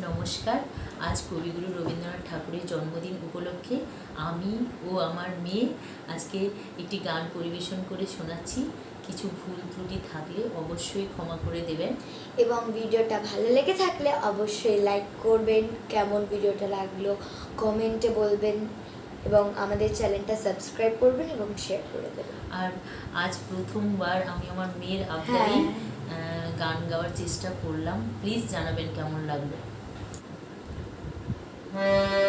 নমস্কার। আজ কবিগুরু রবীন্দ্রনাথ ঠাকুরের জন্মদিন উপলক্ষে আমি ও আমার মেয়ে আজকে একটি গান পরিবেশন করে শোনাচ্ছি। কিছু ভুল ত্রুটি থাকলে অবশ্যই ক্ষমা করে দেবেন। এবং ভিডিওটা ভালো লেগে থাকলে অবশ্যই লাইক করবেন। কেমন ভিডিওটা লাগল কমেন্টে বলবেন এবং আমাদের চ্যানেলটা সাবস্ক্রাইব করবেন এবং শেয়ার করে দেবেন। আর আজ প্রথমবার আমি আমার মেয়ের আবদারে হ্যাঁ। গান গাওয়ার চেষ্টা করলাম। প্লিজ জানাবেন কেমন লাগল। Música